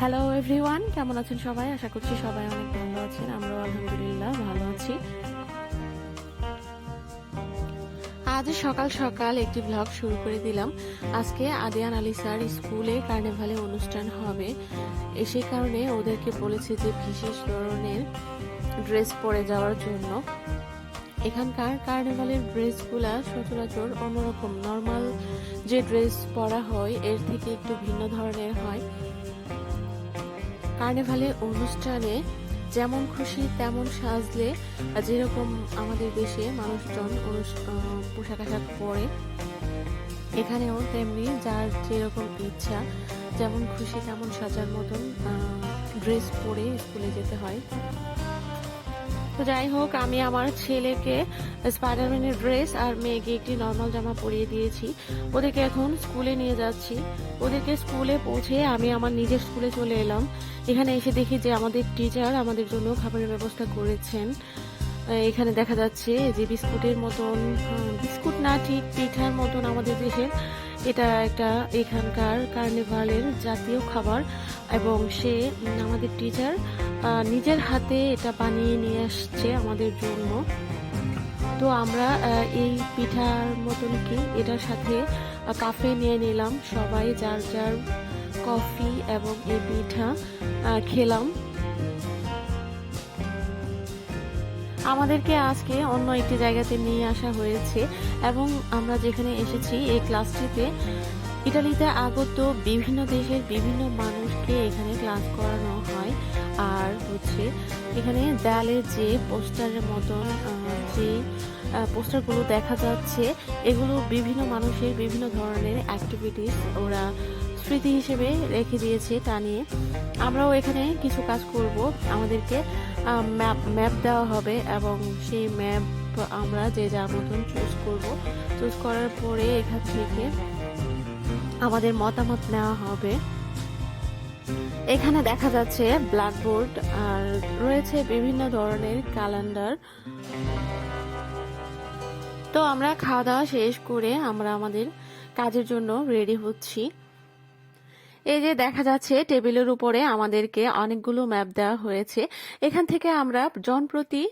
Hello everyone কেমন আছেন সবাই? আশা করছি সবাই অনেক ভালো আছেন। আমরাও আলহামদুলিল্লাহ ভালো আছি। আজ সকাল সকাল একটি ব্লগ শুরু করে দিলাম। আজকে আদিয়ান আলী স্যার স্কুলে কার্নিভালে অনুষ্ঠান হবে। সেই কারণে ওদেরকে বলেছে যে বিশেষ ধরনের ড্রেস পরে যাওয়ার জন্য। এখানকার কার্নিভালের ড্রেসগুলা সচরাচর অন্যরকম। নর্মাল যে ড্রেস পরা হয়, এর থেকে একটু ভিন্ন ধরনের হয়। কার্নিভালের অনুষ্ঠানে যেমন খুশি, তেমন সাজলে যেরকম আমাদের দেশে মানুষজন পোশাক আশাক পরে, এখানেও তেমনি যার যেরকম ইচ্ছা, যেমন খুশি, তেমন সাজার মতন ড্রেস পরে স্কুলে যেতে হয়। তো যাই হোক, আমি আমার ছেলেকে স্পাইডারম্যানের ড্রেস আর মেয়েকে একটি নর্মাল জামা পরিয়ে দিয়েছি। ওদেরকে এখন স্কুলে নিয়ে যাচ্ছি। ওদেরকে স্কুলে পৌঁছে আমি আমার নিজের স্কুলে চলে এলাম। এখানে এসে দেখি যে আমাদের টিচার আমাদের জন্য খাবারের ব্যবস্থা করেছেন। এখানে দেখা যাচ্ছে যে বিস্কুটের মতন বিস্কুট না, ঠিক পিঠার মতন আমাদের দেশের এটা একটা এখানকার কার্নিভালের জাতীয় খাবার এবং সে আমাদের টিচার নিজের হাতে এটা বানিয়ে নিয়ে আসছে আমাদের জন্য। তো আমরা এই পিঠার মতন কি এটার সাথে কাফে নিয়ে নিলাম। সবাই যার যার কফি এবং এই পিঠা খেলাম। আমাদেরকে আজকে অন্য একটি জায়গাতে নিয়ে আসা হয়েছে এবং আমরা যেখানে এসেছি এই ক্লাসটিতে ইটালিতে আগত বিভিন্ন দেশের বিভিন্ন মানুষকে এখানে ক্লাস করানো হয়। আর হচ্ছে এখানে দেয়ালে যে পোস্টারের মতন যে পোস্টারগুলো দেখা যাচ্ছে, এগুলো বিভিন্ন মানুষের বিভিন্ন ধরনের অ্যাক্টিভিটিস ওরা স্মৃতি হিসেবে রেখে দিয়েছে টানিয়ে আমরাও এখানে কিছু কাজ করব। আমাদেরকে ম্যাপ ম্যাপ দেওয়া হবে এবং সেই ম্যাপ আমরা যে যার মতন চুজ করব চুজ করার পরে এখান থেকে আমাদের মতামত নেওয়া হবে। এখানে দেখা যাচ্ছে ব্ল্যাকবোর্ড আর রয়েছে বিভিন্ন ধরনের ক্যালেন্ডার তো আমরা খাওয়া দাওয়া শেষ করে আমরা আমাদের কাজের জন্য রেডি হচ্ছি। এই যে দেখা যাচ্ছে, টেবিলের উপরে আমাদেরকে অনেকগুলো ম্যাপ দেওয়া হয়েছে। এখান থেকে আমরা জনপ্রতি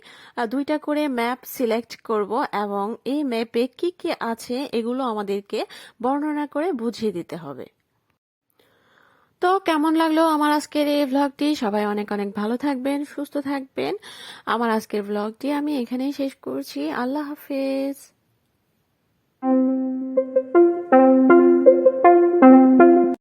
দুইটা করে ম্যাপ সিলেক্ট করব এবং এই ম্যাপে কি কি আছে এগুলো আমাদেরকে বর্ণনা করে বুঝিয়ে দিতে হবে। তো কেমন লাগল আমার আজকের এই ভ্লগটি সবাই অনেক অনেক ভালো থাকবেন, সুস্থ থাকবেন। আমার আজকের ভ্লগটি আমি এখানেই শেষ করছি। আল্লাহ হাফেজ।